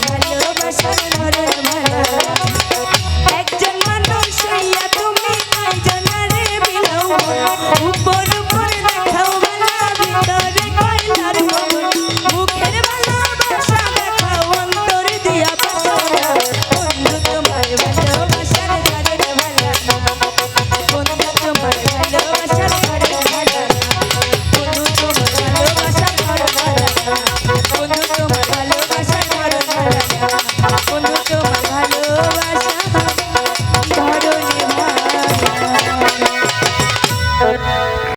ভালোবাসার ধরে ভালা Bye.